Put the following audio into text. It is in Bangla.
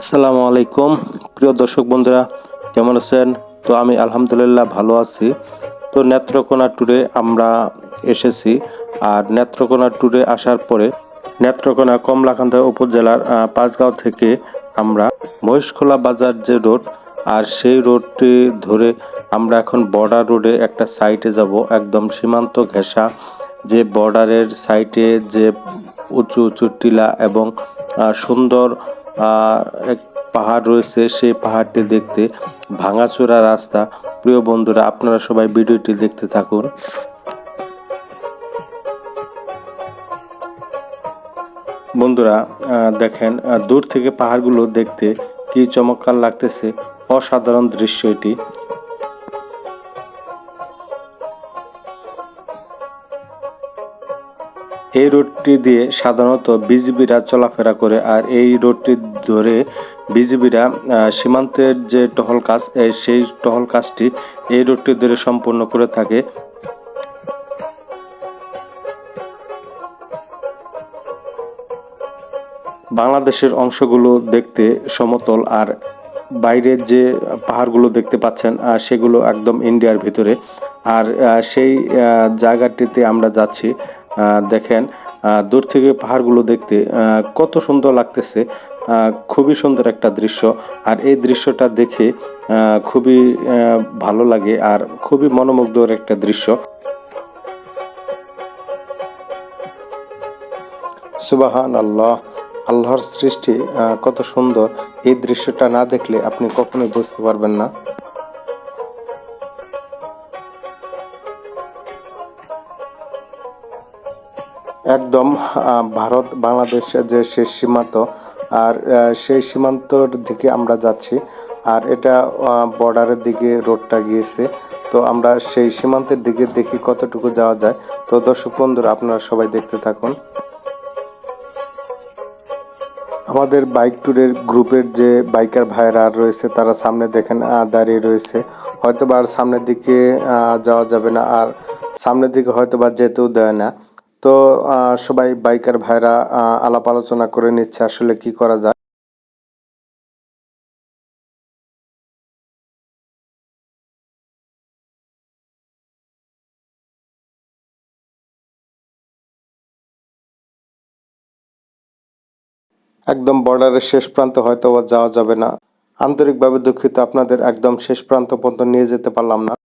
আসসালামু আলাইকুম। প্রিয় দর্শক বন্ধুরা, কেমন আছেন? তো আমি আলহামদুলিল্লাহ ভালো আছি। তো নেত্রকোনা ট্যুরে আমরা এসেছি। আর নেত্রকোনা ট্যুরে আসার পরে নেত্রকোনা কমলাকান্দা উপজেলার পাঁচগাঁও থেকে আমরা মহিষখোলা বাজার যে রোড, আর সেই রোডটি ধরে আমরা এখন বর্ডার রোডে একটা সাইটে যাব। একদম সীমান্ত ঘেঁষা। যে বর্ডারের সাইটে যে উঁচু উঁচু টিলা এবং সুন্দর এক পাহাড় রয়েছে, সেই পাহাড়টি দেখতে ভাঙাচোরা রাস্তা। প্রিয় বন্ধুরা, আপনারা সবাই ভিডিওটি দেখতে থাকুন। বন্ধুরা দেখেন দূর থেকে পাহাড়গুলো দেখতে কি চমৎকার লাগতেছে। অসাধারণ দৃশ্য এটি। এই রোডটি দিয়ে সাধারণত বিজিবিরা চলাফেরা করে আর এই রোডটি ধরে বিজিবিরা সীমান্তের যে টহল কাজ সেই টহল কাজটি এই রোডটি ধরে সম্পূর্ণ করে থাকে। বাংলাদেশের অংশগুলো দেখতে সমতল আর বাইরের যে পাহাড়গুলো দেখতে পাচ্ছেন সেগুলো একদম ইন্ডিয়ার ভিতরে। আর সেই জায়গাটিতে আমরা যাচ্ছি দেখেন দূর থেকে পাহাড়গুলো দেখতে কত সুন্দর লাগতেছে খুবই সুন্দর একটা দৃশ্য। আর এই দৃশ্যটা দেখে খুবই ভালো লাগে আর খুবই মনোমুগ্ধর একটা দৃশ্য। সুবাহান আল্লাহ আল্লাহর সৃষ্টি কত সুন্দর। এই দৃশ্যটা না দেখলে আপনি কখনোই বুঝতে পারবেন না। একদম ভারত, বাংলাদেশ যে শেষ সীমান্ত, আর সেই সীমান্তর দিকে আমরা যাচ্ছি, আর এটা বর্ডারের দিকে রোডটা গিয়েছে। তো আমরা সেই সীমান্তের দিকে দেখি কতটুকু যাওয়া যায়। তো দর্শক বন্ধুরা, আপনারা সবাই দেখতে থাকুন। আমাদের বাইক ট্যুরের গ্রুপের যে বাইকার ভাইরা রয়েছে, তারা সামনে দেখেন দাঁড়িয়ে রয়েছে। হয়তো বা আর সামনের দিকে যাওয়া যাবে না, আর সামনের দিকে হয়তো বা যেতেও দেয় না। তো সবাই বাইকার ভাইরা আলাপ আলোচনা করে নিচ্ছে আসলে কি করা যায়। একদম বর্ডারের শেষ প্রান্ত হয়তো যাওয়া যাবে না। আন্তরিকভাবে দুঃখিত, আপনাদের একদম শেষ প্রান্ত পর্যন্ত নিয়ে যেতে পারলাম না।